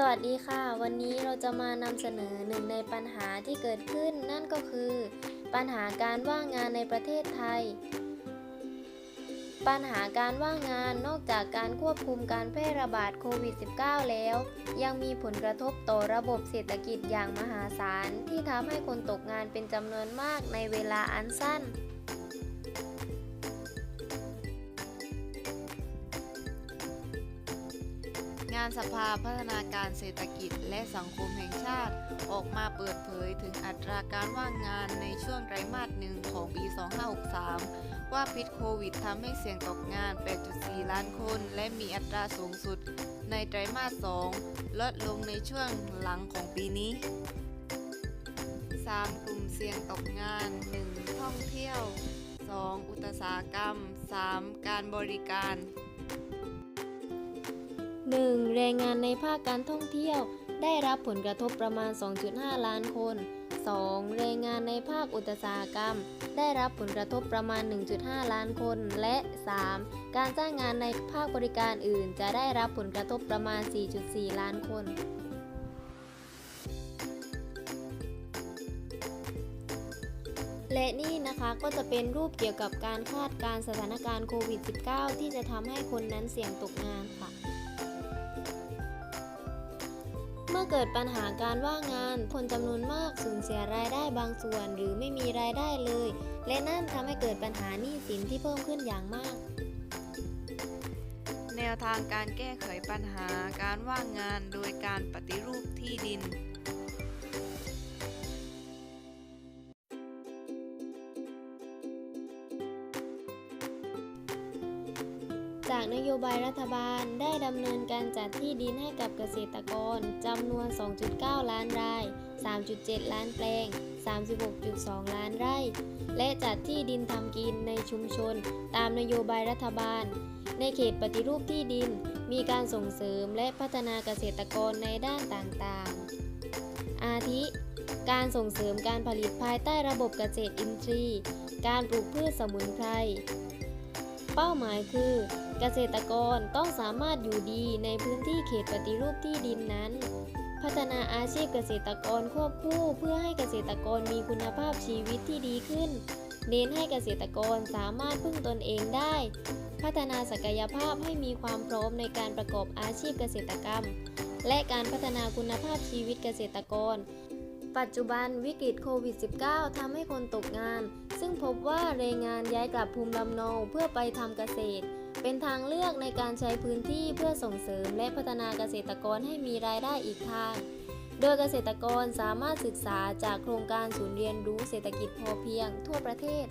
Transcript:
สวัสดีค่ะ วันนี้เราจะมานำเสนอหนึ่งในปัญหาที่เกิดขึ้นนั่นก็คือ ปัญหาการว่างงานในประเทศไทย ปัญหาการว่างงานนอกจากการควบคุมการแพร่ระบาดโควิด -19 แล้ว ยังมีผลกระทบต่อระบบเศรษฐกิจอย่างมหาศาลที่ทำให้คนตกงานเป็นจำนวนมากในเวลาอันสั้น งานสภาพัฒนาการเศรษฐกิจและสังคมแห่งชาติ ออกมาเปิดเผยถึงอัตราการว่างงานในช่วงไตรมาสหนึ่งของปี 2563 ว่าพิษโควิดทำให้เสี่ยงตกงาน 8.4 ล้านคน และมีอัตราสูงสุดในไตรมาส 2 ลดลงในช่วงหลังของปีนี้ 3. กลุ่มเสี่ยงตกงาน 1. ท่องเที่ยว 2. อุตสาหกรรม 3. การบริการ 1. แรงงานในภาคการท่องเที่ยว ได้รับผลกระทบประมาณ 2.5 ล้านคน 2. แรงงานในภาคอุตสาหกรรม ได้รับผลกระทบประมาณ 1.5 ล้านคน และ 3. การจ้างงานในภาคบริการอื่น จะได้รับผลกระทบประมาณ 4.4 ล้านคนและนี่นะคะก็จะเป็นรูปเกี่ยวกับการคาดการสถานการณ์โควิด -19 ที่จะทำให้คนนั้นเสี่ยงตกงานค่ะ มื่อเกิดปัญหาการว่างงาน คนจำนวนมากสูญเสียรายได้บางส่วนหรือไม่มีรายได้เลย และนั่นทำให้เกิดปัญหาหนี้สินที่เพิ่มขึ้นอย่างมาก แนวทางการแก้ไขปัญหาการว่างงานโดยการปฏิรูปที่ดิน จากนโยบายรัฐบาลได้ดำเนินการจัดที่ดินให้กับเกษตรกรจำนวน 2.9 ล้านไราย3.7 ล้านแปลง 36.2 ล้านไร่ และจัดที่ดินทำกินในชุมชน ตามนโยบายรัฐบาล ในเขตปฏิรูปที่ดิน มีการส่งเสริมและพัฒนาเกษตรกรในด้านต่างๆ อาทิ การส่งเสริมการผลิตภายใต้ระบบเกษตรอินทรีย์ การปลูกพืชสมุนไพรเป้าหมายคือ เกษตรกรต้องสามารถอยู่ดีในพื้นที่เขตปฏิรูปที่ดินนั้น พัฒนาอาชีพเกษตรกรควบคู่เพื่อให้เกษตรกรมีคุณภาพชีวิตที่ดีขึ้น เน้นให้เกษตรกรสามารถพึ่งตนเองได้ พัฒนาศักยภาพให้มีความพร้อมในการประกอบอาชีพเกษตรกรรม และการพัฒนาคุณภาพชีวิตเกษตรกรปัจจุบันวิกฤตโควิด -19 ทำให้คนตกงาน ซึ่งพบว่าแรงงานย้ายกลับภูมิลำเนาเพื่อไปทำเกษตร เป็นทางเลือกในการใช้พื้นที่เพื่อส่งเสริมและพัฒนาเกษตรกรให้มีรายได้อีกทาง โดยเกษตรกรสามารถศึกษาจากโครงการศูนย์เรียนรู้เศรษฐกิจพอเพียงทั่วประเทศ